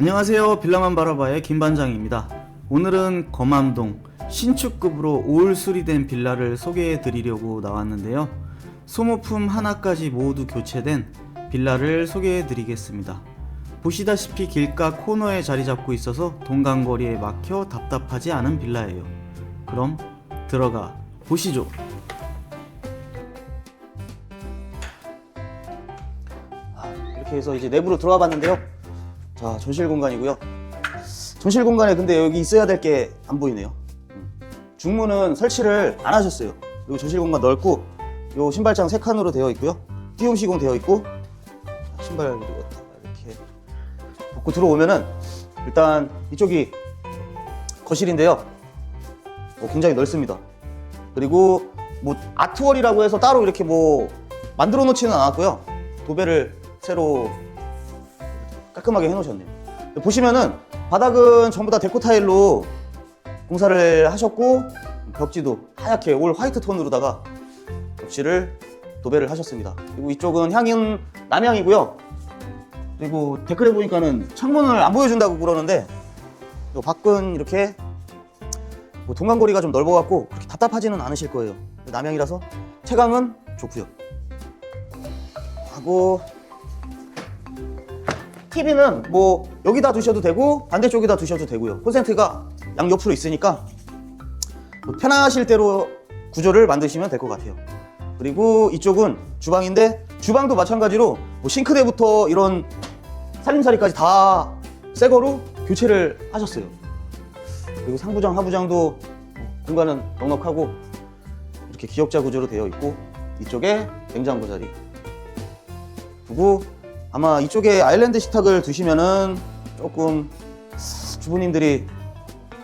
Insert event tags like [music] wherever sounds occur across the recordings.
안녕하세요. 빌라만 바라바의 김반장입니다. 오늘은 검암동 신축급으로 올 수리된 빌라를 소개해 드리려고 나왔는데요. 소모품 하나까지 모두 교체된 빌라를 소개해 드리겠습니다. 보시다시피 길가 코너에 자리 잡고 있어서 동간거리에 막혀 답답하지 않은 빌라예요. 그럼 들어가 보시죠. 아, 이렇게 해서 이제 내부로 들어와 봤는데요. 자, 전실 공간이고요. 전실 공간에 근데 여기 있어야 될 게 안 보이네요. 음. 중문은 설치를 안 하셨어요. 그리고 전실 공간 넓고 요 신발장 세 칸으로 되어 있고요. 띄움 시공 되어 있고 자, 신발 그리고 다 이렇게 벗고 들어오면은 일단 이쪽이 거실인데요. 어, 굉장히 넓습니다. 그리고 뭐 아트월이라고 해서 따로 이렇게 뭐 만들어 놓지는 않았고요. 도배를 새로 깔끔하게 해놓으셨네요. 보시면은 바닥은 전부 다 데코 타일로 공사를 하셨고 벽지도 하얗게 올 화이트 톤으로다가 벽지를 도배를 하셨습니다. 그리고 이쪽은 향인 남향이고요. 그리고 댓글에 보니까는 창문을 안 보여준다고 그러는데 요 밖은 이렇게 뭐 동간거리가 좀 넓어갖고 그렇게 답답하지는 않으실 거예요. 남향이라서 채광은 좋고요. 하고 TV는 뭐 여기다 두셔도 되고 반대쪽에다 두셔도 되고요. 콘센트가 양 옆으로 있으니까 뭐 편하실 대로 구조를 만드시면 될 것 같아요. 그리고 이쪽은 주방인데 주방도 마찬가지로 뭐 싱크대부터 이런 살림살이까지 다 새거로 교체를 하셨어요. 그리고 상부장, 하부장도 공간은 넉넉하고 이렇게 기역자 구조로 되어 있고 이쪽에 냉장고 자리 두고 아마 이쪽에 아일랜드 식탁을 두시면은 조금 주부님들이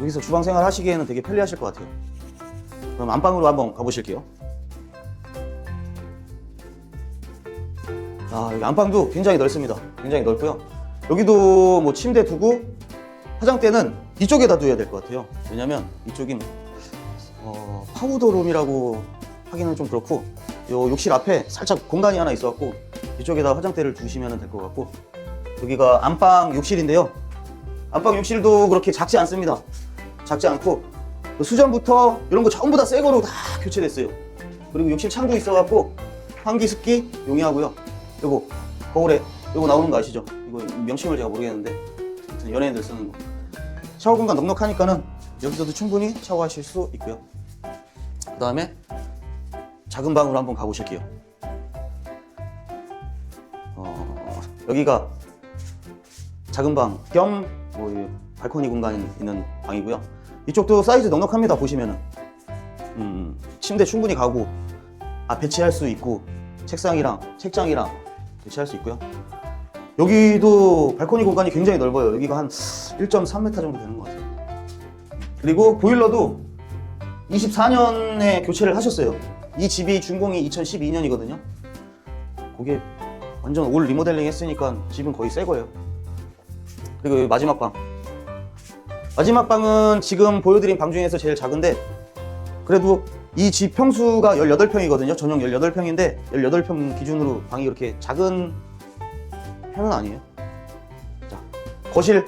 여기서 주방 생활 하시기에는 되게 편리하실 것 같아요. 그럼 안방으로 한번 가보실게요. 아, 여기 안방도 굉장히 넓습니다. 굉장히 넓고요. 여기도 뭐 침대 두고 화장대는 이쪽에다 둬야 될 것 같아요. 왜냐면 이쪽인 어, 파우더룸이라고 하기는 좀 그렇고 요 욕실 앞에 살짝 공간이 하나 있어갖고 이쪽에다 화장대를 두시면 될 것 같고 여기가 안방 욕실인데요. 안방 욕실도 그렇게 작지 않습니다. 작지 않고 그 수전부터 이런 거 전부 다 새 거로 다 교체됐어요. 그리고 욕실 창도 있어갖고 환기 습기 용이하고요. 요거 거울에 요거 나오는 거 아시죠? 이거 명칭을 제가 모르겠는데 연예인들 쓰는 거. 샤워 공간 넉넉하니까는 여기서도 충분히 샤워하실 수 있고요. 그 다음에 작은 방으로 한번 가보실게요. 여기가 작은 방 겸 뭐, 발코니 공간이 있는 방이고요. 이쪽도 사이즈 넉넉합니다. 보시면은 음, 침대 충분히 가고 아 배치할 수 있고 책상이랑 책장이랑 배치할 수 있고요. 여기도 발코니 공간이 굉장히 넓어요. 여기가 한 1.3m 정도 되는 것 같아요. 그리고 보일러도 24년에 교체를 하셨어요. 이 집이 준공이 2012년이거든요. 그게 완전 올 리모델링 했으니까 집은 거의 새 거예요. 그리고 여기 마지막 방. 마지막 방은 지금 보여드린 방 중에서 제일 작은데 그래도 이 집 평수가 18평이거든요. 전용 18평인데 18평 기준으로 방이 이렇게 작은 편은 아니에요. 자, 거실,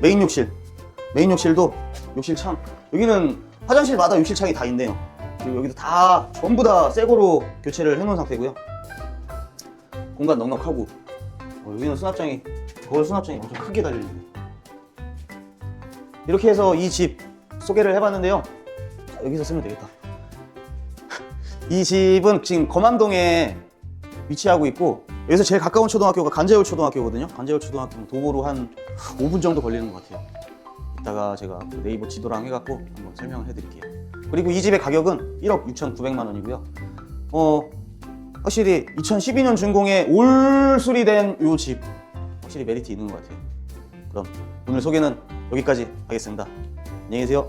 메인 욕실. 메인 욕실도 욕실 창. 여기는 화장실마다 욕실 창이 다 있네요. 그리고 여기도 다 전부 다 새거로 교체를 해놓은 상태고요. 공간 넉넉하고 어, 여기는 수납장이 거울 수납장이 엄청 크게 달려있네요. 이렇게 해서 이 집 소개를 해봤는데요. 자, 여기서 쓰면 되겠다. [laughs] 이 집은 지금 검암동에 위치하고 있고 여기서 제일 가까운 초등학교가 간재울 초등학교거든요. 간재울 초등학교는 도보로 한 5분 정도 걸리는 것 같아요. 이따가 제가 그 네이버 지도랑 해갖고 한번 설명을 해드릴게요. 그리고 이 집의 가격은 1억 6,900만 원이고요. 어 확실히 2012년 준공에 올 수리된 이집 확실히 메리트 있는 것 같아요. 그럼 오늘 소개는 여기까지 하겠습니다. 안녕히 계세요.